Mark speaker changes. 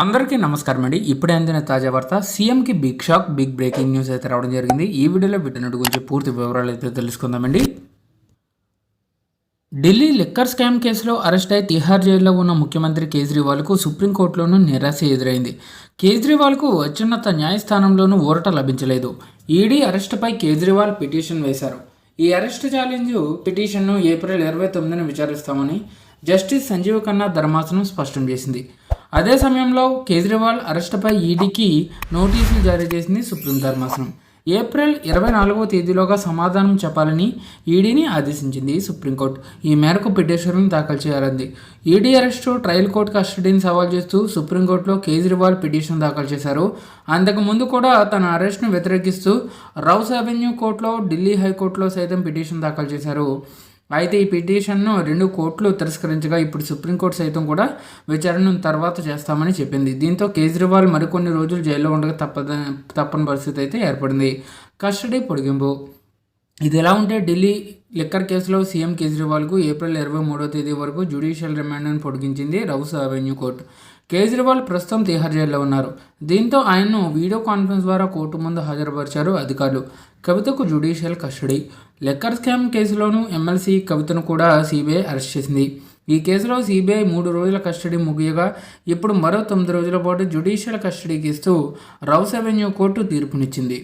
Speaker 1: అందరికీ నమస్కారం అండి. ఇప్పుడే అందిన తాజా వార్త సీఎంకి big shock big breaking news అయితే రావడం జరిగింది. ఈ వీడియోలో వీటన్నిటి గురించి పూర్తి వివరాలు అయితే తెలుసుకుందామండి. ఢిల్లీ లిక్కర్ స్కామ్ కేసులో అరెస్ట్ అయి తిహార్ జైల్లో ఉన్న ముఖ్యమంత్రి కేజ్రీవాల్కు సుప్రీంకోర్టులోనూ నిరాశ ఎదురైంది. కేజ్రీవాల్కు అత్యున్నత న్యాయస్థానంలోనూ ఊరట లభించలేదు. ఈడీ అరెస్టుపై కేజ్రీవాల్ పిటిషన్ వేశారు. ఈ అరెస్ట్ ఛాలెంజ్ పిటిషన్ను ఏప్రిల్ ఇరవై తొమ్మిదిన విచారిస్తామని జస్టిస్ సంజీవ్ ఖన్నా ధర్మాసనం స్పష్టం చేసింది. అదే సమయంలో కేజ్రీవాల్ అరెస్టుపై ఈడీకి నోటీసులు జారీ చేసింది సుప్రీం ధర్మాసనం. ఏప్రిల్ ఇరవై నాలుగవ తేదీలోగా సమాధానం చెప్పాలని ఈడీని ఆదేశించింది సుప్రీంకోర్టు. ఈ మేరకు పిటిషన్ను దాఖలు చేయాలంది. ఈడీ అరెస్టు ట్రయల్ కోర్టు కస్టడీని సవాల్ చేస్తూ సుప్రీంకోర్టులో కేజ్రీవాల్ పిటిషన్ దాఖలు చేశారు. అంతకు ముందు కూడా తన అరెస్ట్ను వ్యతిరేకిస్తూ రౌస్ అవెన్యూ కోర్టులో ఢిల్లీ హైకోర్టులో సైతం పిటిషన్ దాఖలు చేశారు. అయితే ఈ పిటిషన్ను రెండు కోర్టులు తిరస్కరించగా ఇప్పుడు సుప్రీంకోర్టు సైతం కూడా విచారణను తర్వాత చేస్తామని చెప్పింది. దీంతో కేజ్రీవాల్ మరికొన్ని రోజులు జైల్లో ఉండగా తప్పద తప్పని పరిస్థితి అయితే ఏర్పడింది. కస్టడీ పొడిగింపు. ఇది ఎలా ఉంటే ఢిల్లీ లిక్కర్ కేసులో సీఎం కేజ్రీవాల్కు ఏప్రిల్ ఇరవై మూడో తేదీ వరకు జ్యుడిషియల్ రిమాండ్ను పొడిగించింది రౌస్ అవెన్యూ కోర్టు. కేజ్రీవాల్ ప్రస్తుతం తిహార్ జైల్లో ఉన్నారు. దీంతో ఆయన్ను వీడియో కాన్ఫరెన్స్ ద్వారా కోర్టు ముందు హాజరుపరిచారు అధికారులు. కవితకు జ్యుడిషియల్ కస్టడీ. లెక్కర్ స్కామ్ కేసులోనూ ఎమ్మెల్సీ కవితను కూడా సిబిఐ అరెస్ట్ చేసింది. ఈ కేసులో సిబిఐ మూడు రోజుల కస్టడీ ముగియగా ఇప్పుడు మరో తొమ్మిది రోజుల పాటు జ్యుడిషియల్ కస్టడీకి ఇస్తూ రౌస్ అవెన్యూ కోర్టు తీర్పునిచ్చింది.